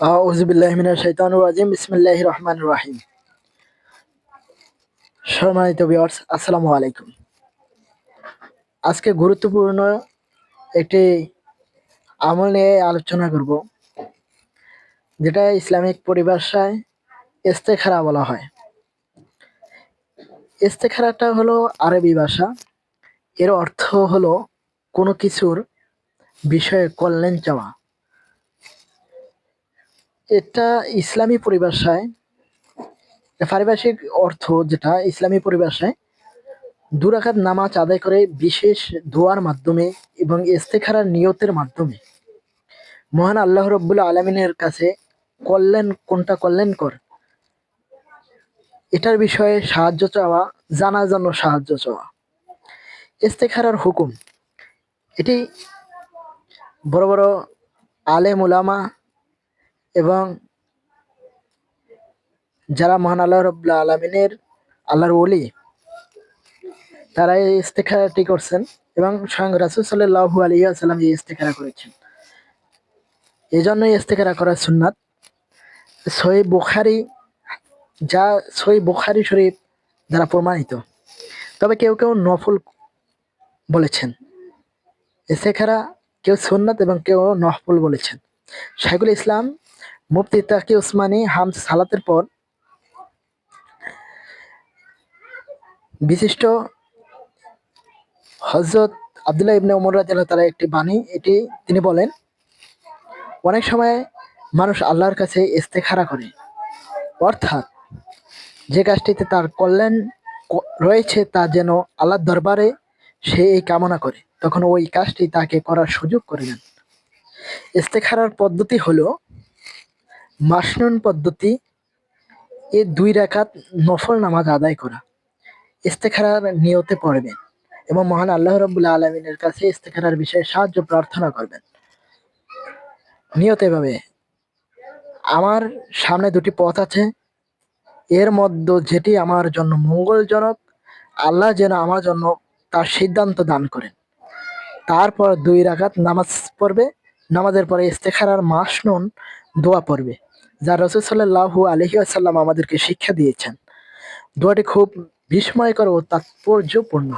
আউজুবিল্লাহমিনাশাইতানুর বিসমিল্লাহ রহমান রাহিম। সম্মানিত ভিউয়ার্স আসসালামু আলাইকুম। আজকে গুরুত্বপূর্ণ একটি আমল নিয়ে আলোচনা করব, যেটা ইসলামিক পরিভাষায় ইস্তেখারা বলা হয়। ইস্তেখারাটা হলো আরবি ভাষা। এর অর্থ হলো কোনো কিছুর বিষয়ে কল্যাণ চাওয়া। এটা ইসলামী পরিভাষায় পারিভাষিক অর্থ যেটা ইসলামী পরিভাষায় দুরাকাত নামাজ আদায় করে বিশেষ দোয়ার মাধ্যমে এবং ইস্তেখারার নিয়তের মাধ্যমে। মহান আল্লাহ রব্বুল আলমিনের কাছে কল্যাণ কোনটা কল্যাণকর? এটার বিষয়ে সাহায্য চাওয়া, জানার জন্য সাহায্য চাওয়া। ইস্তেখারার হুকুম, এটি বড় বড় আলেম এবং যারা মহান আল্লাহ রব্লা আলমিনের আল্লাহর ওলি, তারা এই ইস্তেখারাটি করছেন এবং স্বয়ং রাসুল সাল্লাহু আলিয়া সাল্লাম এই ইস্তেখারা করেছেন। এই জন্যই ইস্তেখারা করা সুন্নাত। সই বুখারি, যা সই বুখারি শরীফ দ্বারা প্রমাণিত। তবে কেউ কেউ নফল বলেছেন। ইস্তেখারা কেউ সুন্নাত এবং কেউ নফল বলেছেন। শাইকুল ইসলাম মুফতি তাকি উসমানী হাম সালাতের পর বিশিষ্ট হজরত আবদুল্লাহ ইবনে উমর রাজিয়াল তারা একটি বাণী, এটি তিনি বলেন, অনেক সময় মানুষ আল্লাহর কাছে ইস্তেখারা করে। অর্থাৎ যে কাজটিতে তার কল্যাণ রয়েছে তা যেন আল্লাহর দরবারে সে এই কামনা করে, তখন ওই কাজটি তাকে করার সুযোগ করে দেন। ইস্তেখারার পদ্ধতি হলো মাসনুন পদ্ধতি, এ দুই রাকাত নফল নামাজ আদায় করা। ইস্তেখারার নিয়তে পড়বেন এবং মহান আল্লাহ রবুল্লা আলমিনের কাছে ইস্তেখারার বিষয়ে সাহায্য, প্রার্থনা করবেন। নিয়ত এভাবে, আমার সামনে দুটি পথ আছে। এর মধ্যে যেটি আমার জন্য মঙ্গলজনক, আল্লাহ যেন আমার জন্য তার সিদ্ধান্ত দান করেন। তারপর দুই রাকাত নামাজ পড়বে, নামাজের পরে ইস্তেখারার মাসনুন দোয়া পড়বে। যা রসুল সাল্লাহু আলহি আসাল্লাম আমাদেরকে শিক্ষা দিয়েছেন। দোয়াটি খুব বিস্ময়কর ও তাৎপর্যপূর্ণ।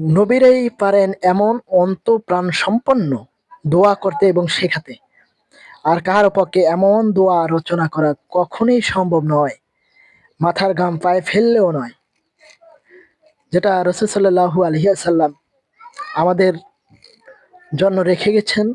নবীরাই পারেন এমন অন্ত প্রাণ সম্পন্ন দোয়া করতে এবং শেখাতে। আর কাহার পক্ষে এমন দোয়া রচনা করা কখনোই সম্ভব নয়। মাথার ঘাম পায়ে ফেললেও নয়। যেটা রসুল সাল্লাহু আলহিয়াসাল্লাম আমাদের জন্য রেখে গেছেন।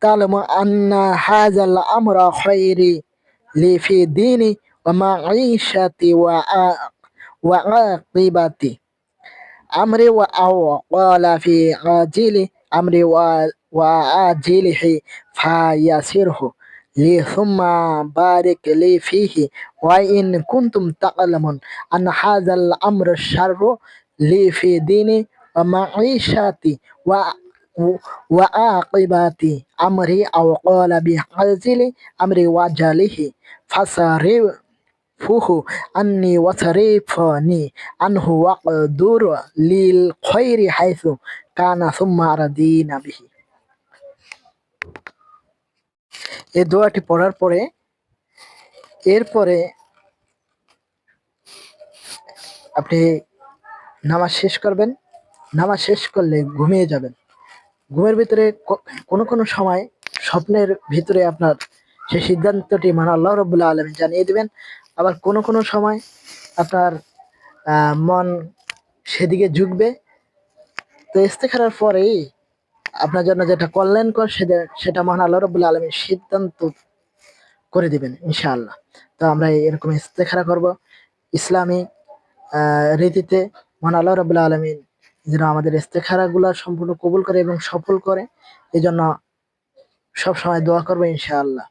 تعلم أن هذا الأمر خير لي في ديني ومعيشتي وعاقبتي. أمري وأوقال في عاجل أمري وعاجله فيسره لي ثم بارك لي فيه. وإن كنتم تعلمون أن هذا الأمر الشر لي في ديني ومعيشتي وعاقبة أمري أو قال بحزل أمري وجله فصرفه أني وصرفني عنه وقدر للخير حيث كان ثم رضينا به এই দোয়াটি পড়ার পরে এরপরে আপনি নামাজ শেষ করবেন নামাজ শেষ করলে ঘুমিয়ে যাবেন ঘুমের ভিতরে কোনো কোনো সময় স্বপ্নের ভিতরে আপনার সেই সিদ্ধান্তটি মানে আল্লাহ রবুল্লাহ আলমী জানিয়ে দেবেন। আবার কোনো কোনো সময় আপনার মন সেদিকে ঝুঁকবে। তো ইস্তেখারার পরেই আপনার জন্য যেটা কল্যাণকর সেটা সেটা মহান আল্লাহ রবুল্লাহ আলমীর সিদ্ধান্ত করে দিবেন ইনশাআল্লাহ। তো আমরা এরকম ইস্তেখারা করব। ইসলামী রীতিতে মহান আল্লাহ রবুল্লাহ আলমিন যেন আমাদের ইস্তেখারাগুলা সম্পূর্ণ কবুল করে এবং সফল করে এই জন্য সব সময় দোয়া করব ইনশাআল্লাহ।